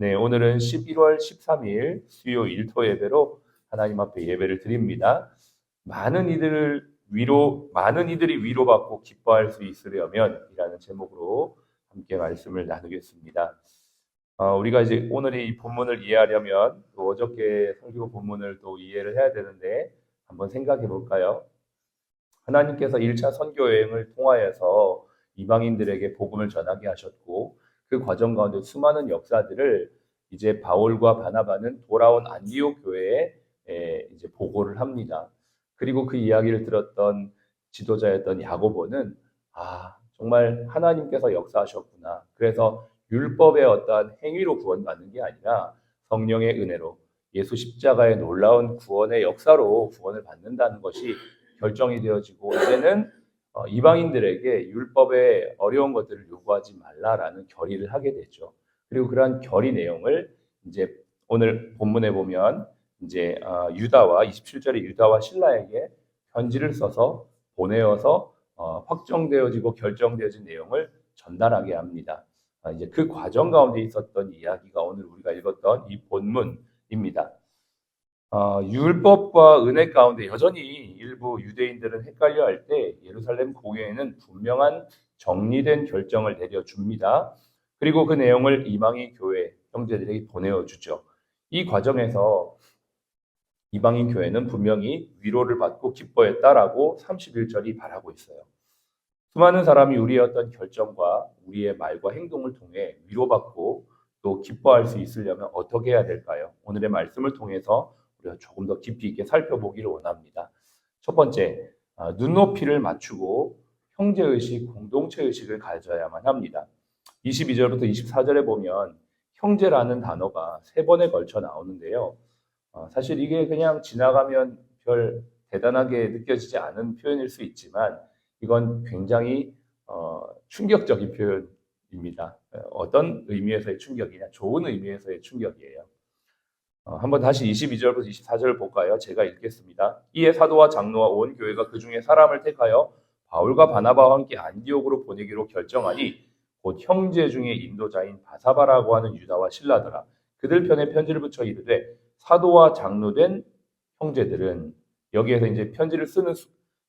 네, 오늘은 11월 13일 수요 일 토 예배로 하나님 앞에 예배를 드립니다. 많은 이들을 위로, 많은 이들이 위로받고 기뻐할 수 있으려면 이라는 제목으로 함께 말씀을 나누겠습니다. 어, 우리가 이제 오늘의 이 본문을 이해하려면 또 어저께 설교 본문을 또 이해를 해야 되는데 한번 생각해 볼까요? 하나님께서 1차 선교 여행을 통하여서 이방인들에게 복음을 전하게 하셨고 그 과정 가운데 수많은 역사들을 이제 바울과 바나바는 돌아온 안디옥 교회에 에, 이제 보고를 합니다. 그리고 그 이야기를 들었던 지도자였던 야고보는 아 정말 하나님께서 역사하셨구나. 그래서 율법의 어떠한 행위로 구원받는 게 아니라 성령의 은혜로 예수 십자가의 놀라운 구원의 역사로 구원을 받는다는 것이 결정이 되어지고 이제는 어, 이방인들에게 율법의 어려운 것들을 요구하지 말라라는 결의를 하게 되죠. 그리고 그러한 결의 내용을 이제 오늘 본문에 보면 이제 어, 유다와 27절에 유다와 신라에게 편지를 써서 보내어서 어, 확정되어지고 결정되어진 내용을 전달하게 합니다. 아, 이제 그 과정 가운데 있었던 이야기가 오늘 우리가 읽었던 이 본문입니다. 어, 율법과 은혜 가운데 여전히 일부 유대인들은 헷갈려 할 때 예루살렘 공회에는 분명한 정리된 결정을 내려 줍니다. 그리고 그 내용을 이방인 교회 형제들에게 보내어 주죠. 이 과정에서 이방인 교회는 분명히 위로를 받고 기뻐했다라고 31절이 말하고 있어요. 수많은 사람이 우리의 어떤 결정과 우리의 말과 행동을 통해 위로받고 또 기뻐할 수 있으려면 어떻게 해야 될까요? 오늘의 말씀을 통해서 우리가 조금 더 깊이 있게 살펴보기를 원합니다. 첫 번째, 아, 눈높이를 맞추고 형제의식, 공동체의식을 가져야만 합니다. 22절부터 24절에 보면 형제라는 단어가 세 번에 걸쳐 나오는데요. 어, 사실 이게 그냥 지나가면 별 대단하게 느껴지지 않은 표현일 수 있지만 이건 굉장히 어, 충격적인 표현입니다. 어, 어떤 의미에서의 충격이냐? 좋은 의미에서의 충격이에요. 어, 한번 다시 22절부터 24절을 볼까요? 제가 읽겠습니다. 이에 사도와 장로와 온 교회가 그 중에 사람을 택하여 바울과 바나바와 함께 안디옥으로 보내기로 결정하니 곧 형제 중에 인도자인 바사바라고 하는 유다와 신라더라. 그들 편에 편지를 붙여 이르되 사도와 장로된 형제들은 여기에서 이제 편지를 쓰는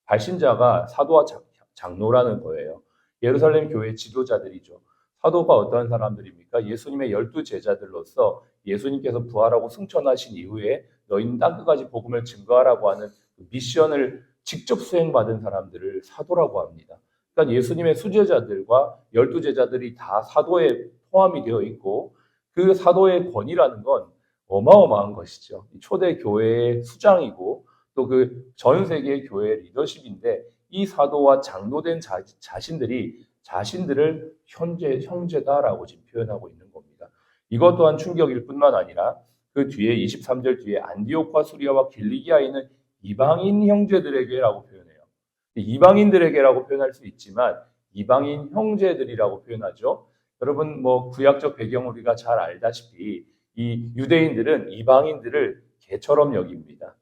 발신자가 사도와 장로라는 거예요. 예루살렘 교회 지도자들이죠. 사도가 어떠한 사람들입니까? 예수님의 열두 제자들로서 예수님께서 부활하고 승천하신 이후에 너희는 땅끝까지 복음을 증거하라고 하는 그 미션을 직접 수행받은 사람들을 사도라고 합니다. 그러니까 예수님의 수제자들과 열두 제자들이 다 사도에 포함이 되어 있고 그 사도의 권위라는 건 어마어마한 것이죠. 초대 교회의 수장이고 또 그 전 세계 교회의 리더십인데 이 사도와 장로된 자, 자신들이 자신들을 현재 형제다라고 지금 표현하고 있는 겁니다. 이것 또한 충격일 뿐만 아니라 그 뒤에 23절 뒤에 안디옥과 수리아와 길리기아에 있는 이방인 형제들에게라고 표현해요. 이방인들에게라고 표현할 수 있지만 이방인 형제들이라고 표현하죠. 여러분 뭐 구약적 배경 우리가 잘 알다시피 이 유대인들은 이방인들을 개처럼 여깁니다.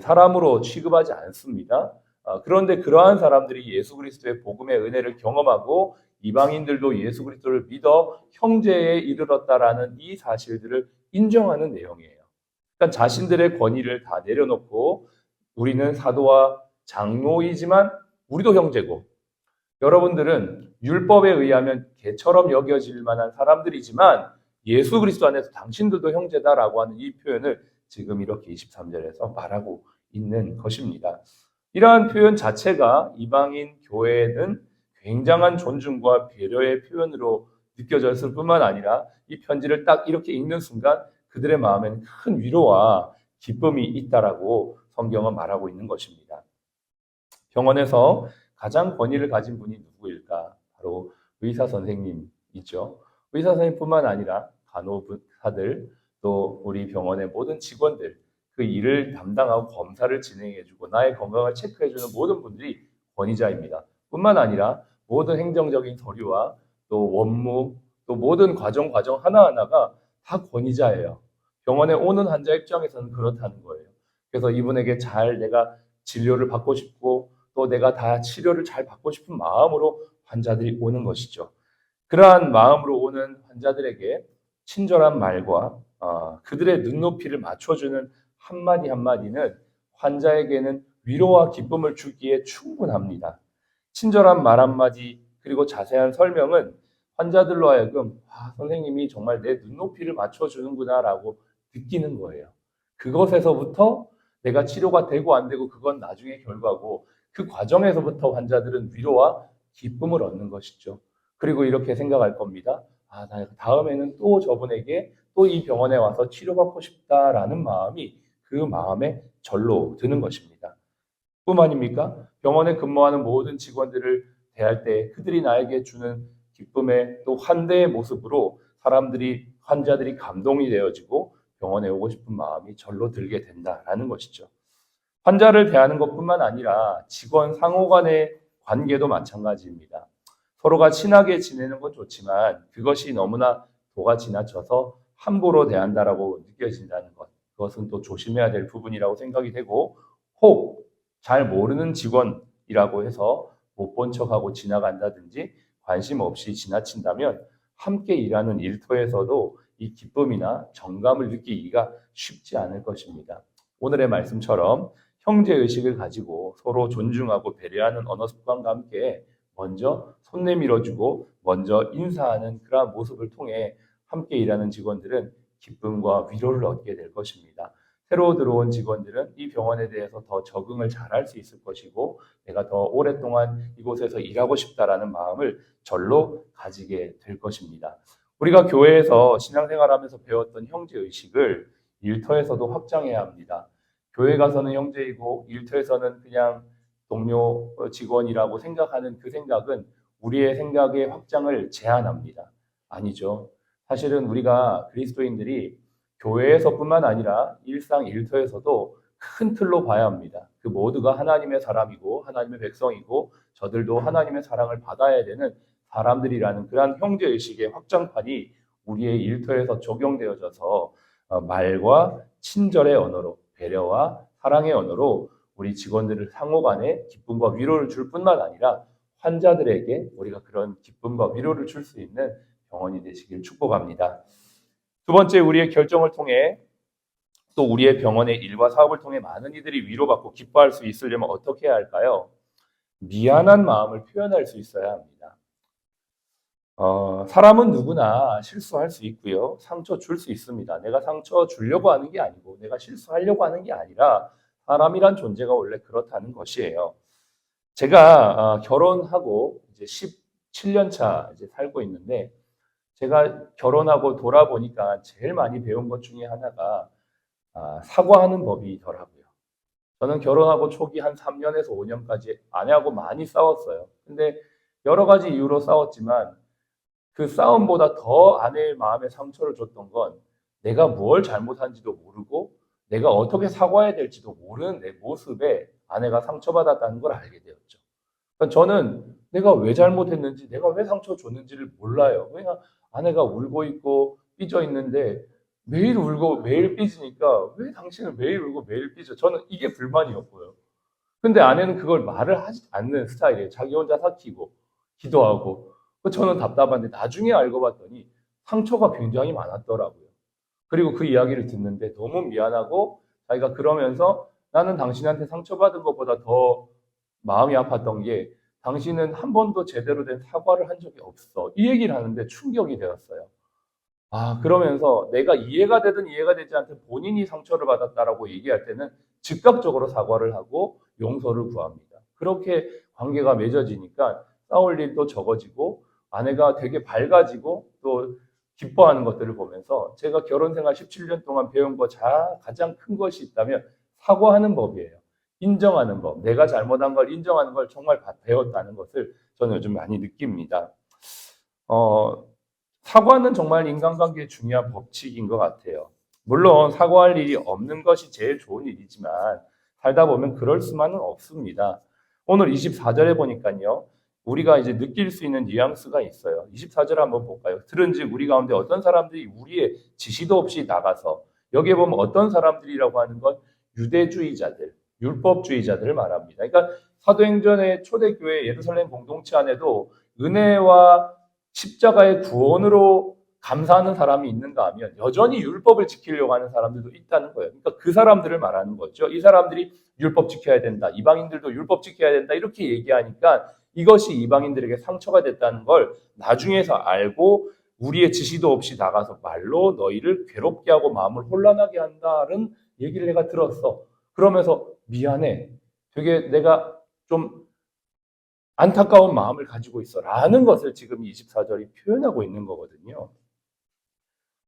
사람으로 취급하지 않습니다. 아, 그런데 그러한 사람들이 예수 그리스도의 복음의 은혜를 경험하고 이방인들도 예수 그리스도를 믿어 형제에 이르렀다라는 이 사실들을 인정하는 내용이에요. 그러니까 자신들의 권위를 다 내려놓고 우리는 사도와 장로이지만 우리도 형제고 여러분들은 율법에 의하면 개처럼 여겨질 만한 사람들이지만 예수 그리스도 안에서 당신들도 형제다라고 하는 이 표현을 지금 이렇게 23절에서 말하고 있는 것입니다. 이러한 표현 자체가 이방인 교회는 굉장한 존중과 배려의 표현으로 느껴졌을 뿐만 아니라 이 편지를 딱 이렇게 읽는 순간 그들의 마음에는 큰 위로와 기쁨이 있다라고 성경은 말하고 있는 것입니다. 병원에서 가장 권위를 가진 분이 누구일까? 바로 의사 선생님이죠. 의사 선생님뿐만 아니라 간호사들 또 우리 병원의 모든 직원들 그 일을 담당하고 검사를 진행해주고 나의 건강을 체크해주는 모든 분들이 권위자입니다. 뿐만 아니라 모든 행정적인 서류와 또 원무 또 모든 과정 과정 하나하나가 다 권위자예요. 병원에 오는 환자 입장에서는 그렇다는 거예요. 그래서 이분에게 잘 내가 진료를 받고 싶고 또 내가 다 치료를 잘 받고 싶은 마음으로 환자들이 오는 것이죠. 그러한 마음으로 오는 환자들에게 친절한 말과 어, 그들의 눈높이를 맞춰주는 한마디 한마디는 환자에게는 위로와 기쁨을 주기에 충분합니다. 친절한 말 한마디 그리고 자세한 설명은 환자들로 하여금 아, 선생님이 정말 내 눈높이를 맞춰주는구나라고 느끼는 거예요. 그것에서부터 내가 치료가 되고 안 되고 그건 나중의 결과고 그 과정에서부터 환자들은 위로와 기쁨을 얻는 것이죠. 그리고 이렇게 생각할 겁니다. 아, 나 다음에는 또 저분에게 또 이 병원에 와서 치료받고 싶다라는 마음이 그 마음에 절로 드는 것입니다. 뿐만입니까? 병원에 근무하는 모든 직원들을 대할 때 그들이 나에게 주는 기쁨의 또 환대의 모습으로 사람들이 환자들이 감동이 되어지고 병원에 오고 싶은 마음이 절로 들게 된다라는 것이죠. 환자를 대하는 것뿐만 아니라 직원 상호 간의 관계도 마찬가지입니다. 서로가 친하게 지내는 건 좋지만 그것이 너무나 도가 지나쳐서 함부로 대한다라고 느껴진다는 것. 그것은 또 조심해야 될 부분이라고 생각이 되고 혹 잘 모르는 직원이라고 해서 못 본 척하고 지나간다든지 관심 없이 지나친다면 함께 일하는 일터에서도 이 기쁨이나 정감을 느끼기가 쉽지 않을 것입니다. 오늘의 말씀처럼 형제 의식을 가지고 서로 존중하고 배려하는 언어 습관과 함께 먼저 손 내밀어주고 먼저 인사하는 그러한 모습을 통해 함께 일하는 직원들은 기쁨과 위로를 얻게 될 것입니다. 새로 들어온 직원들은 이 병원에 대해서 더 적응을 잘할 수 있을 것이고 내가 더 오랫동안 이곳에서 일하고 싶다라는 마음을 절로 가지게 될 것입니다. 우리가 교회에서 신앙생활하면서 배웠던 형제 의식을 일터에서도 확장해야 합니다. 교회 가서는 형제이고 일터에서는 그냥 동료 직원이라고 생각하는 그 생각은 우리의 생각의 확장을 제한합니다. 아니죠. 사실은 우리가 그리스도인들이 교회에서뿐만 아니라 일상 일터에서도 큰 틀로 봐야 합니다. 그 모두가 하나님의 사람이고 하나님의 백성이고 저들도 하나님의 사랑을 받아야 되는 사람들이라는 그러한 형제 의식의 확장판이 우리의 일터에서 적용되어져서 어, 말과 친절의 언어로 배려와 사랑의 언어로 우리 직원들을 상호간에 기쁨과 위로를 줄 뿐만 아니라 환자들에게 우리가 그런 기쁨과 위로를 줄 수 있는 병원이 되시길 축복합니다. 두 번째 우리의 결정을 통해 또 우리의 병원의 일과 사업을 통해 많은 이들이 위로받고 기뻐할 수 있으려면 어떻게 해야 할까요? 미안한 마음을 표현할 수 있어야 합니다. 어, 사람은 누구나 실수할 수 있고요. 상처 줄 수 있습니다. 내가 상처 주려고 하는 게 아니고 내가 실수하려고 하는 게 아니라 사람이란 존재가 원래 그렇다는 것이에요. 제가 어, 결혼하고 이제 17년 차 이제 살고 있는데 제가 결혼하고 돌아보니까 제일 많이 배운 것 중에 하나가 아, 사과하는 법이더라고요. 저는 결혼하고 초기 한 3년에서 5년까지 아내하고 많이 싸웠어요. 근데 여러 가지 이유로 싸웠지만 그 싸움보다 더 아내의 마음에 상처를 줬던 건 내가 뭘 잘못한지도 모르고 내가 어떻게 사과해야 될지도 모르는 내 모습에 아내가 상처받았다는 걸 알게 되었죠. 그러니까 저는 내가 왜 잘못했는지, 내가 왜 상처 줬는지를 몰라요. 그냥 아내가 울고 있고 삐져 있는데 매일 울고 매일 삐지니까 왜 당신은 매일 울고 매일 삐져? 저는 이게 불만이었고요. 근데 아내는 그걸 말을 하지 않는 스타일이에요. 자기 혼자 삭히고 기도하고. 저는 답답한데 나중에 알고 봤더니 상처가 굉장히 많았더라고요. 그리고 그 이야기를 듣는데 너무 미안하고 자기가 그러면서 나는 당신한테 상처받은 것보다 더 마음이 아팠던 게 당신은 한 번도 제대로 된 사과를 한 적이 없어. 이 얘기를 하는데 충격이 되었어요. 아, 그러면서 내가 이해가 되든 이해가 되지 않든 본인이 상처를 받았다라고 얘기할 때는 즉각적으로 사과를 하고 용서를 구합니다. 그렇게 관계가 맺어지니까 싸울 일도 적어지고 아내가 되게 밝아지고 또 기뻐하는 것들을 보면서 제가 결혼 생활 17년 동안 배운 것 자, 가장 큰 것이 있다면 사과하는 법이에요. 인정하는 법. 내가 잘못한 걸 인정하는 걸 정말 배웠다는 것을 저는 요즘 많이 느낍니다. 어, 사과는 정말 인간관계의 중요한 법칙인 것 같아요. 물론 사과할 일이 없는 것이 제일 좋은 일이지만 살다 보면 그럴 수만은 없습니다. 오늘 24절에 보니까요. 우리가 이제 느낄 수 있는 뉘앙스가 있어요. 24절 한번 볼까요? 들은즉 우리 가운데 어떤 사람들이 우리의 지시도 없이 나가서 여기에 보면 어떤 사람들이라고 하는 건 유대주의자들, 율법주의자들을 말합니다. 그러니까 사도행전의 초대교회 예루살렘 공동체 안에도 은혜와 십자가의 구원으로 감사하는 사람이 있는가 하면 여전히 율법을 지키려고 하는 사람들도 있다는 거예요. 그러니까 그 사람들을 말하는 거죠. 이 사람들이 율법 지켜야 된다. 이방인들도 율법 지켜야 된다. 이렇게 얘기하니까 이것이 이방인들에게 상처가 됐다는 걸 나중에서 알고 우리의 지시도 없이 나가서 말로 너희를 괴롭게 하고 마음을 혼란하게 한다는 얘기를 내가 들었어. 그러면서 미안해. 되게 내가 좀 안타까운 마음을 가지고 있어. 라는 것을 지금 24절이 표현하고 있는 거거든요.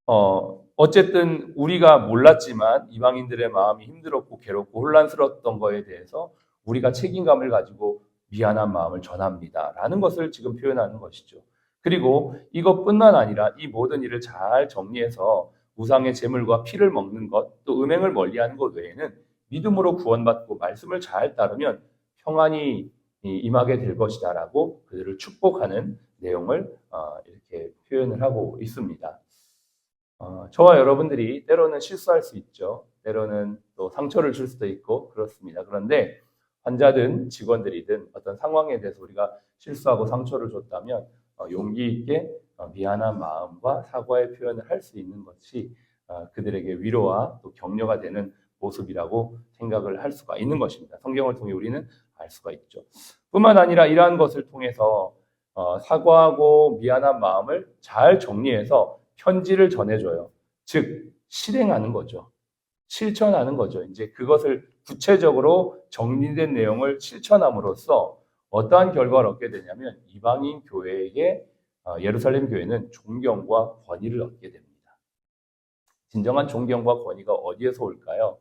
어, 어쨌든 우리가 몰랐지만 이방인들의 마음이 힘들었고 괴롭고 혼란스러웠던 거에 대해서 우리가 책임감을 가지고 미안한 마음을 전합니다. 라는 것을 지금 표현하는 것이죠. 그리고 이것뿐만 아니라 이 모든 일을 잘 정리해서 우상의 제물과 피를 먹는 것, 또 음행을 멀리하는 것 외에는 믿음으로 구원받고 말씀을 잘 따르면 평안이 임하게 될 것이다라고 그들을 축복하는 내용을 어, 이렇게 표현을 하고 있습니다. 어, 저와 여러분들이 때로는 실수할 수 있죠. 때로는 또 상처를 줄 수도 있고 그렇습니다. 그런데 환자든 직원들이든 어떤 상황에 대해서 우리가 실수하고 상처를 줬다면 어, 용기 있게 어, 미안한 마음과 사과의 표현을 할 수 있는 것이 어, 그들에게 위로와 또 격려가 되는 모습이라고 생각을 할 수가 있는 것입니다. 성경을 통해 우리는 알 수가 있죠. 뿐만 아니라 이러한 것을 통해서 어, 사과하고 미안한 마음을 잘 정리해서 편지를 전해줘요. 즉 실행하는 거죠. 실천하는 거죠. 이제 그것을 구체적으로 정리된 내용을 실천함으로써 어떠한 결과를 얻게 되냐면 이방인 교회에게 어, 예루살렘 교회는 존경과 권위를 얻게 됩니다. 진정한 존경과 권위가 어디에서 올까요?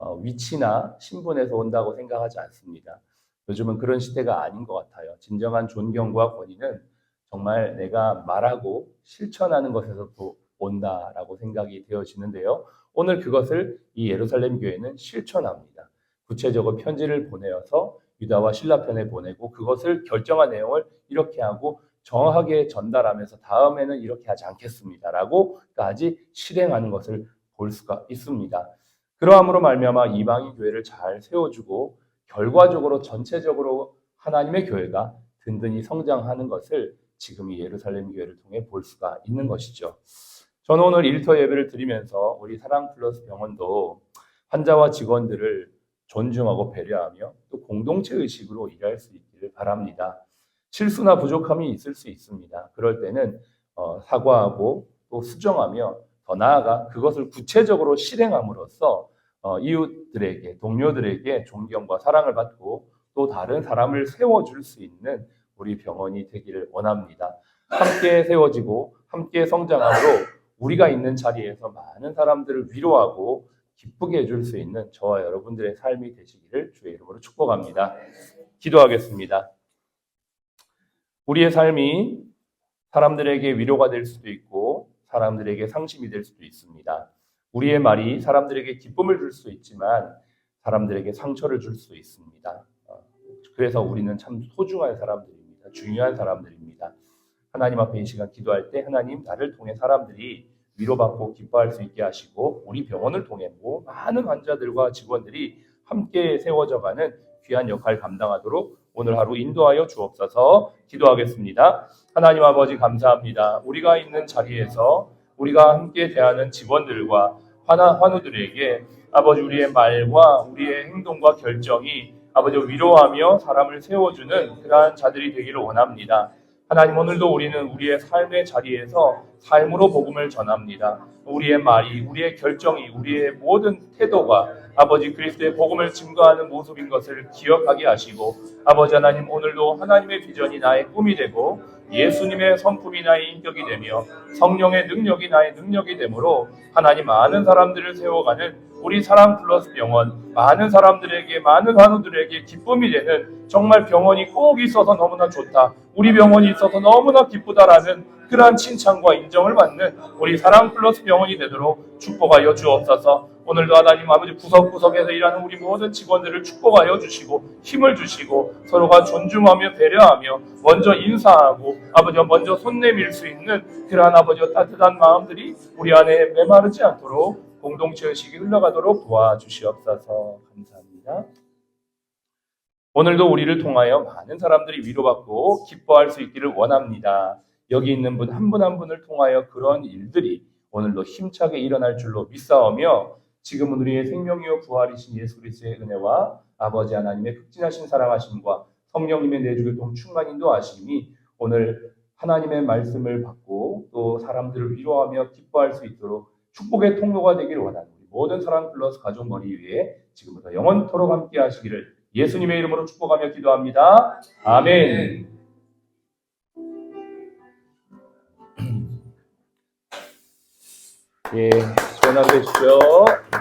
어, 위치나 신분에서 온다고 생각하지 않습니다. 요즘은 그런 시대가 아닌 것 같아요. 진정한 존경과 권위는 정말 내가 말하고 실천하는 것에서도 온다라고 생각이 되어지는데요. 오늘 그것을 이 예루살렘 교회는 실천합니다. 구체적으로 편지를 보내어서 유다와 신라 편에 보내고 그것을 결정한 내용을 이렇게 하고 정확하게 전달하면서 다음에는 이렇게 하지 않겠습니다라고까지 실행하는 것을 볼 수가 있습니다. 그러함으로 말미암아 이방인 교회를 잘 세워주고 결과적으로 전체적으로 하나님의 교회가 든든히 성장하는 것을 지금 이 예루살렘 교회를 통해 볼 수가 있는 것이죠. 저는 오늘 일터 예배를 드리면서 우리 사랑 플러스 병원도 환자와 직원들을 존중하고 배려하며 또 공동체 의식으로 일할 수 있기를 바랍니다. 실수나 부족함이 있을 수 있습니다. 그럴 때는 어, 사과하고 또 수정하며 더 나아가 그것을 구체적으로 실행함으로써 어, 이웃들에게 동료들에게 존경과 사랑을 받고 또 다른 사람을 세워줄 수 있는 우리 병원이 되기를 원합니다. 함께 세워지고 함께 성장함으로 우리가 있는 자리에서 많은 사람들을 위로하고 기쁘게 해줄 수 있는 저와 여러분들의 삶이 되시기를 주의 이름으로 축복합니다. 기도하겠습니다. 우리의 삶이 사람들에게 위로가 될 수도 있고 사람들에게 상심이 될 수도 있습니다. 우리의 말이 사람들에게 기쁨을 줄 수 있지만 사람들에게 상처를 줄 수 있습니다. 어, 그래서 우리는 참 소중한 사람들입니다. 중요한 사람들입니다. 하나님 앞에 이 시간 기도할 때 하나님 나를 통해 사람들이 위로받고 기뻐할 수 있게 하시고 우리 병원을 통해 뭐 많은 환자들과 직원들이 함께 세워져가는 귀한 역할 감당하도록 오늘 하루 인도하여 주옵소서 기도하겠습니다. 하나님 아버지 감사합니다. 우리가 있는 자리에서 우리가 함께 대하는 직원들과 환하, 환우들에게 아버지 우리의 말과 우리의 행동과 결정이 아버지 위로하며 사람을 세워주는 그러한 자들이 되기를 원합니다. 하나님 오늘도 우리는 우리의 삶의 자리에서 삶으로 복음을 전합니다. 우리의 말이, 우리의 결정이, 우리의 모든 태도가 아버지 그리스도의 복음을 증거하는 모습인 것을 기억하게 하시고 아버지 하나님 오늘도 하나님의 비전이 나의 꿈이 되고 예수님의 성품이 나의 인격이 되며 성령의 능력이 나의 능력이 되므로 하나님 많은 사람들을 세워가는 우리 사랑 플러스 병원 많은 사람들에게 많은 환우들에게 기쁨이 되는 정말 병원이 꼭 있어서 너무나 좋다. 우리 병원이 있어서 너무나 기쁘다라는 그러한 칭찬과 인정을 받는 우리 사랑 플러스 병원이 되도록 축복하여 주옵소서. 오늘도 하나님 아버지 구석구석에서 일하는 우리 모든 직원들을 축복하여 주시고 힘을 주시고 서로가 존중하며 배려하며 먼저 인사하고 아버지 먼저 손 내밀 수 있는 그러한 아버지 따뜻한 마음들이 우리 안에 메마르지 않도록 공동체 의식이 흘러가도록 도와주시옵소서 감사합니다. 오늘도 우리를 통하여 많은 사람들이 위로받고 기뻐할 수 있기를 원합니다. 여기 있는 분 한분한 분을 통하여 그런 일들이 오늘도 힘차게 일어날 줄로 믿사오며 지금은 우리의 생명이요 부활이신 예수 그리스도의 은혜와 아버지 하나님의 극진하신 사랑하심과 성령님의 내주교통 충만 인도하심이 오늘 하나님의 말씀을 받고 또 사람들을 위로하며 기뻐할 수 있도록 축복의 통로가 되기를 원하는 우리 모든 사랑 플러스 가족 머리 위에 지금부터 영원토록 함께 하시기를 예수님의 이름으로 축복하며 기도합니다. 아멘. 예, 전화 되십시오.